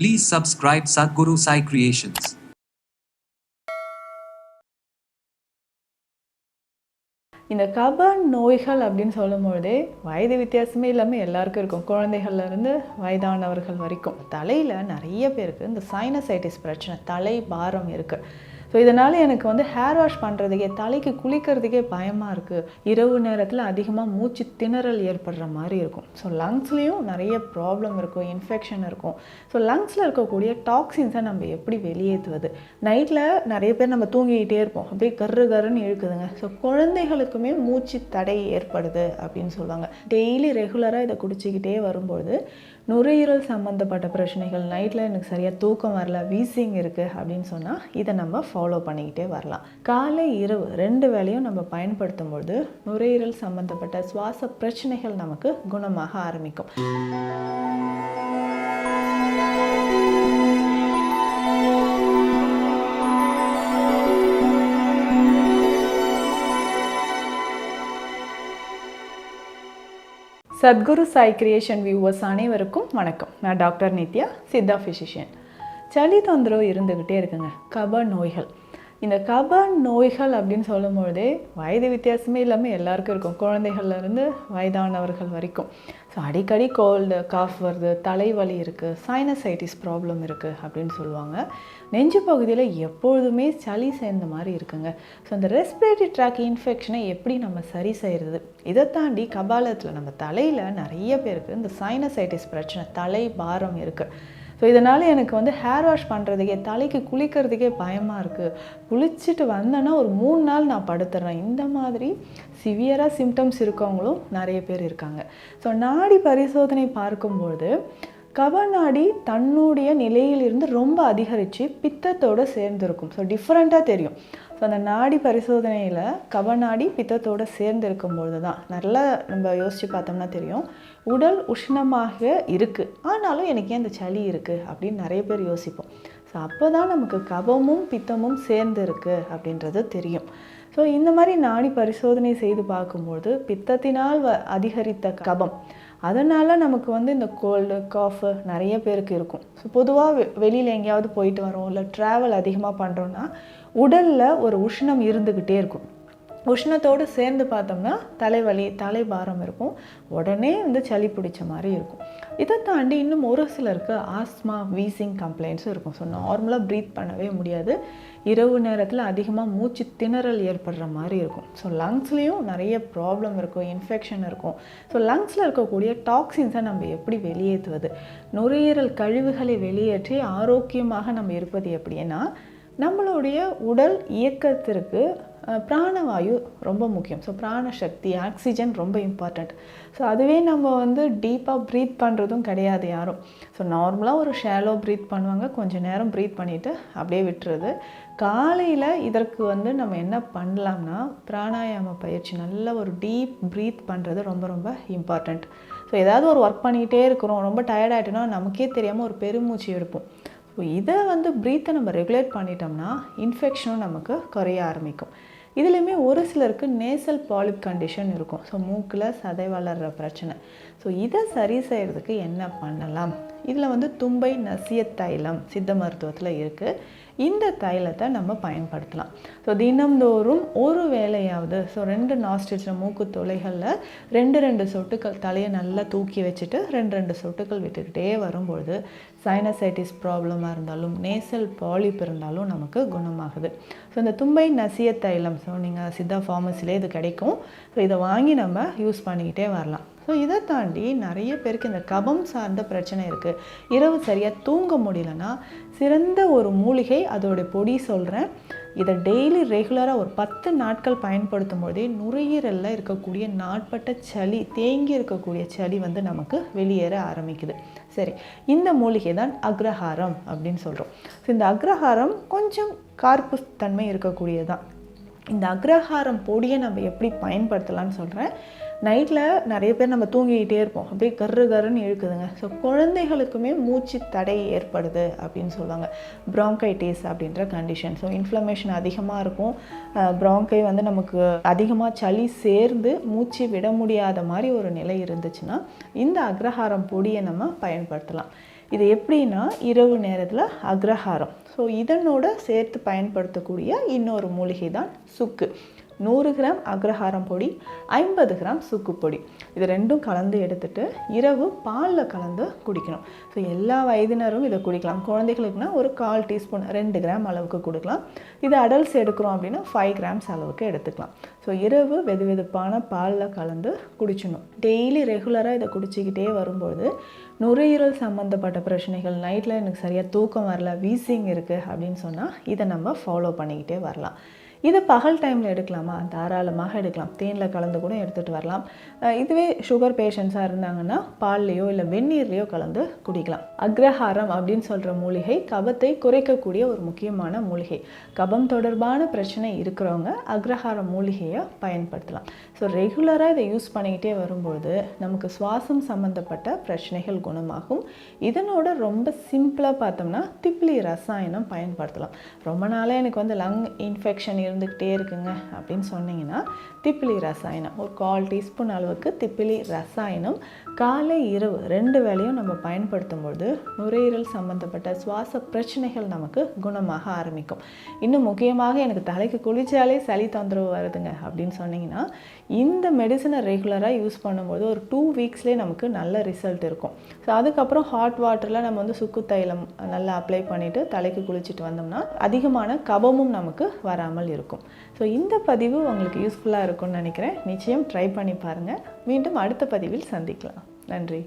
Please subscribe Sadhguru Sai Creations. இந்த கபன் நோய்கள் அப்படின்னு சொல்லும்பொழுதே வயது வித்தியாசமே இல்லாமல் எல்லாருக்கும் இருக்கும். குழந்தைகள்ல இருந்து வயதானவர்கள் வரைக்கும். தலையில் நிறைய பேருக்கு இந்த சைனசைட்டிஸ் பிரச்சனை தலை பாரம் இருக்குது ஸோ இதனால் எனக்கு வந்து ஹேர் வாஷ் பண்ணுறதுக்கே தலைக்கு குளிக்கிறதுக்கே பயமாக இருக்குது இரவு நேரத்தில் அதிகமாக மூச்சு திணறல் ஏற்படுற மாதிரி இருக்கும். ஸோ லங்ஸ்லேயும் நிறைய ப்ராப்ளம் இருக்கும் இன்ஃபெக்ஷன் இருக்கும். ஸோ லங்ஸில் இருக்கக்கூடிய டாக்ஸின்ஸை நம்ம எப்படி வெளியேற்றுவது நைட்டில் நிறைய பேர் நம்ம தூங்கிக்கிட்டே இருப்போம். அப்படியே கரு கருன்னு இழுக்குதுங்க. ஸோ குழந்தைகளுக்குமே மூச்சு தடை ஏற்படுது அப்படின்னு சொல்லுவாங்க. டெய்லி ரெகுலராக இதை குடிச்சிக்கிட்டே வரும்பொழுது நுரையீரல் சம்மந்தப்பட்ட பிரச்சனைகள் நைட்டில் எனக்கு சரியாக தூக்கம் வரல வீசிங் இருக்குது அப்படின்னு சொன்னால் இதை நம்ம ஃபாலோ பண்ணிக்கிட்டே வரலாம். காலை இரவு ரெண்டு வேளையும் நம்ம பயன்படுத்தும் பொழுது நுரையீரல் சம்பந்தப்பட்ட சுவாச பிரச்சனைகள் நமக்கு குணமாக ஆரம்பிக்கும். சத்குரு சாய் கிரியேஷன் வியூவர்ஸ் அனைவருக்கும் வணக்கம். நான் டாக்டர் நித்யா சித்தா ஃபிசிஷியன் சளி தொந்தரவு இருந்துக்கிட்டே இருக்குங்க. கப நோய்கள். இந்த கப நோய்கள் அப்படின்னு சொல்லும் பொழுதே வயது வித்தியாசமே இல்லாமல் எல்லாருக்கும் இருக்கும். குழந்தைகள்லேருந்து வயதானவர்கள் வரைக்கும். ஸோ அடிக்கடி கோல்டு காஃப் வருது தலைவலி இருக்குது சைனசைட்டிஸ் ப்ராப்ளம் இருக்குது அப்படின்னு சொல்லுவாங்க. நெஞ்சு பகுதியில் எப்பொழுதுமே சளி சேர்ந்த மாதிரி இருக்குங்க. ஸோ அந்த ரெஸ்பிரேட்டரி ட்ராக் இன்ஃபெக்ஷனை எப்படி நம்ம சரி செய்கிறது இதை தாண்டி கபாலத்தில் நம்ம தலையில் நிறைய பேருக்கு இந்த சைனசைட்டிஸ் பிரச்சனை தலை பாரம் இருக்குது ஸோ இதனால் எனக்கு வந்து ஹேர் வாஷ் பண்ணுறதுக்கே தலைக்கு குளிக்கிறதுக்கே பயமாக இருக்குது குளிச்சுட்டு வந்தேன்னா ஒரு மூணு நாள் நான் படுத்துறேன். இந்த மாதிரி சிவியராக சிம்டம்ஸ் இருக்கவங்களும் நிறைய பேர் இருக்காங்க. ஸோ நாடி பரிசோதனை பார்க்கும்பொழுது கபநாடி தன்னுடைய நிலையிலிருந்து ரொம்ப அதிகரித்து பித்தத்தோடு சேர்ந்துருக்கும். ஸோ டிஃப்ரெண்ட்டாக தெரியும். ஸோ அந்த நாடி பரிசோதனையில் கபநாடி பித்தத்தோடு சேர்ந்து இருக்கும்பொழுது தான் நல்லா நம்ம யோசித்து பார்த்தோம்னா தெரியும். உடல் உஷ்ணமாக இருக்குது ஆனாலும் எனக்கு ஏன் இந்த சளி இருக்குது அப்படின்னு நிறைய பேர் யோசிப்போம். ஸோ அப்போ தான் நமக்கு கபமும் பித்தமும் சேர்ந்து இருக்குது அப்படின்றது தெரியும். ஸோ இந்த மாதிரி நாடி பரிசோதனை செய்து பார்க்கும்போது பித்தத்தினால் வ அதிகரித்த கபம். அதனால் நமக்கு வந்து இந்த கோல்டு காஃபு நிறைய பேருக்கு இருக்கும். ஸோ பொதுவாக வெளியில் எங்கேயாவது போயிட்டு வரோம். இல்லை ட்ராவல் அதிகமாக பண்ணுறோன்னா உடலில் ஒரு உஷ்ணம் இருந்துக்கிட்டே இருக்கும். உஷ்ணத்தோடு சேர்ந்து பார்த்தோம்னா தலைவலி தலைபாரம் இருக்கும். உடனே வந்து சளி பிடிச்ச மாதிரி இருக்கும். இதை தாண்டி இன்னும் ஒரு சிலருக்கு ஆஸ்மா வீசிங் கம்ப்ளைண்ட்ஸும் இருக்கும். ஸோ நார்மலாக ப்ரீத் பண்ணவே முடியாது. இரவு நேரத்தில் அதிகமாக மூச்சு திணறல் ஏற்படுற மாதிரி இருக்கும். ஸோ லங்ஸ்லேயும் நிறைய ப்ராப்ளம் இருக்கும் இன்ஃபெக்ஷன் இருக்கும். ஸோ லங்ஸில் இருக்கக்கூடிய டாக்ஸின்ஸை நம்ம எப்படி வெளியேற்றுவது? நுரையீரல் கழிவுகளை வெளியேற்றி ஆரோக்கியமாக நம்ம இருப்பது எப்படின்னா நம்மளுடைய உடல் இயக்கத்திற்கு பிராணவாயு ரொம்ப முக்கியம். ஸோ பிராணசக்தி ஆக்சிஜன் ரொம்ப இம்பார்ட்டண்ட் ஸோ அதுவே நம்ம வந்து டீப்பாக ப்ரீத் பண்ணுறதும் கிடையாது யாரும். ஸோ நார்மலாக ஒரு ஷேலோ ப்ரீத் பண்ணுவாங்க. கொஞ்சம் நேரம் ப்ரீத் பண்ணிவிட்டு அப்படியே விட்டுறது. காலையில் இதற்கு வந்து நம்ம என்ன பண்ணலாம்னா பிராணாயாம பயிற்சி நல்ல ஒரு டீப் ப்ரீத் பண்ணுறது ரொம்ப ரொம்ப இம்பார்ட்டண்ட் ஸோ ஏதாவது ஒரு ஒர்க் பண்ணிக்கிட்டே இருக்கிறோம். ரொம்ப டயர்ட் நமக்கே தெரியாமல் ஒரு பெருமூச்சு எடுப்போம். ஸோ இதை வந்து ப்ரீத்தை நம்ம ரெகுலேட் பண்ணிட்டோம்னா இன்ஃபெக்ஷனும் நமக்கு குறைய ஆரம்பிக்கும். இதுலேயுமே ஒரு சிலருக்கு நேசல் பாலிப் கண்டிஷன் இருக்கும். ஸோ மூக்கில் சதை வளர்கிற பிரச்சனை. ஸோ இதை சரி செய்கிறதுக்கு என்ன பண்ணலாம்? இதில் வந்து தும்பை நசிய தைலம் சித்த மருத்துவத்தில் இருக்குது இந்த தைலத்தை நம்ம பயன்படுத்தலாம். ஸோ தினம்தோறும் ஒரு வேலையாவது ஸோ ரெண்டு நாஸ்டிச்சில் மூக்கு துளைகளில் ரெண்டு ரெண்டு சொட்டுக்கள் தலையை நல்லா தூக்கி வச்சுட்டு ரெண்டு ரெண்டு சொட்டுக்கள் விட்டுக்கிட்டே வரும்பொழுது சைனசைட்டிஸ் ப்ராப்ளமாக இருந்தாலும் நேசல் பாலிப் இருந்தாலும் நமக்கு குணமாகுது. ஸோ இந்த தும்பை நசிய தைலம் ஸோ நீங்கள் சித்தா ஃபார்மஸிலே இது கிடைக்கும். ஸோ இதை வாங்கி நம்ம யூஸ் பண்ணிக்கிட்டே வரலாம். ஸோ இதை தாண்டி நிறைய பேருக்கு இந்த கபம் சார்ந்த பிரச்சனை இருக்குது இரவு சரியாக தூங்க முடியலன்னா சிறந்த ஒரு மூலிகை அதோடைய பொடி சொல்கிறேன் இதை டெய்லி ரெகுலராக ஒரு பத்து நாட்கள் பயன்படுத்தும் போதே நுரையீரலில் இருக்கக்கூடிய நாட்பட்ட சளி தேங்கி இருக்கக்கூடிய சளி வந்து நமக்கு வெளியேற ஆரம்பிக்குது. சரி இந்த மூலிகை தான் அக்ரஹாரம் அப்படின்னு சொல்கிறோம் ஸோ இந்த அக்ரஹாரம் கொஞ்சம் கார்ப்பு தன்மை இருக்கக்கூடியதான் இந்த அக்ரஹாரம் பொடியை நம்ம எப்படி பயன்படுத்தலாம்னு சொல்கிறேன் நைட்டில் நிறைய பேர் நம்ம தூங்கிக்கிட்டே இருப்போம். அப்படியே கர்ரு கருன்னு இழுக்குதுங்க. ஸோ குழந்தைகளுக்குமே மூச்சு தடை ஏற்படுது அப்படின்னு சொல்லுவாங்க. ப்ராங்கைட்டிஸ் அப்படின்ற கண்டிஷன் ஸோ இன்ஃப்ளமேஷன் அதிகமாக இருக்கும். ப்ராங்கை வந்து நமக்கு அதிகமாக சளி சேர்ந்து மூச்சு விட முடியாத மாதிரி ஒரு நிலை இருந்துச்சுன்னா இந்த அக்ரஹாரம் பொடியை நம்ம பயன்படுத்தலாம். இது எப்படின்னா இரவு நேரத்தில் அக்ரஹாரம். ஸோ இதனோட சேர்த்து பயன்படுத்தக்கூடிய இன்னொரு மூலிகை தான் சுக்கு. நூறு கிராம் அக்ரஹாரம் பொடி ஐம்பது கிராம் சுக்குப்பொடி இது ரெண்டும் கலந்து எடுத்துட்டு இரவு பாலில் கலந்து குடிக்கணும். ஸோ எல்லா வயதினரும் இதை குடிக்கலாம். குழந்தைகளுக்குனா ஒரு கால் டீஸ்பூன் ரெண்டு கிராம் அளவுக்கு கொடுக்கலாம். இது அடல்ட்ஸ் எடுக்கிறோம் அப்படின்னா ஃபைவ் கிராம்ஸ் அளவுக்கு எடுத்துக்கலாம். ஸோ இரவு வெது வெதுப்பான பாலில் கலந்து குடிச்சணும் டெய்லி ரெகுலராக இதை குடிச்சிக்கிட்டே வரும்பொழுது நுரையீரல் சம்மந்தப்பட்ட பிரச்சனைகள் நைட்டில் எனக்கு சரியாக தூக்கம் வரல வீசிங் இருக்குது அப்படின்னு சொன்னால் இதை நம்ம ஃபாலோ பண்ணிக்கிட்டே வரலாம். இதை பகல் டைமில் எடுக்கலாமா? தாராளமாக எடுக்கலாம். தேனில் கலந்து கூட எடுத்துகிட்டு வரலாம். இதுவே சுகர் பேஷண்ட்ஸாக இருந்தாங்கன்னா பால்லையோ இல்லை வெந்நீர்லேயோ கலந்து குடிக்கலாம். அக்ரஹாரம் அப்படின்னு சொல்கிற மூலிகை கபத்தை குறைக்கக்கூடிய ஒரு முக்கியமான மூலிகை. கபம் தொடர்பான பிரச்சனை இருக்கிறவங்க அக்ரஹாரம் மூலிகையை பயன்படுத்தலாம். ஸோ ரெகுலராக இதை யூஸ் பண்ணிக்கிட்டே வரும்போது நமக்கு சுவாசம் சம்மந்தப்பட்ட பிரச்சனைகள் குணமாகும். இதனோட ரொம்ப சிம்பிளாக பார்த்தோம்னா திப்ளி ரசாயனம் பயன்படுத்தலாம். ரொம்ப நாளாக எனக்கு வந்து லங் இன்ஃபெக்ஷன் இருந்துக்கிட்டே இருக்குங்க அப்படின்னு சொன்னீங்கன்னா திப்பிலி ரசாயனம் ஒரு கால் டீஸ்பூன் அளவுக்கு திப்பிலி ரசாயனம் காலை இரவு ரெண்டு வேளையும் நம்ம பயன்படுத்தும் பொழுது நுரையீரல் சம்மந்தப்பட்ட சுவாச பிரச்சனைகள் நமக்கு குணமாக ஆரம்பிக்கும். இன்னும் முக்கியமாக எனக்கு தலைக்கு குளிச்சாலே சளி தொந்தரவு வருதுங்க அப்படின்னு சொன்னீங்கன்னா இந்த மெடிசனை ரெகுலராக யூஸ் பண்ணும்போது ஒரு டூ வீக்ஸ்லேயே நமக்கு நல்ல ரிசல்ட் இருக்கும். ஸோ அதுக்கப்புறம் ஹாட் வாட்டரில் நம்ம வந்து சுக்கு தைலம் நல்லா அப்ளை பண்ணிவிட்டு தலைக்கு குளிச்சுட்டு வந்தோம்னா அதிகமான கபமும் நமக்கு வராமல் இருக்கும். ஸோ இந்த பதிவு உங்களுக்கு யூஸ்ஃபுல்லாக இருக்கும்னு நினைக்கிறேன். நிச்சயம் ட்ரை பண்ணி பாருங்கள் மீண்டும் அடுத்த பதிவில் சந்திக்கலாம். நன்றி.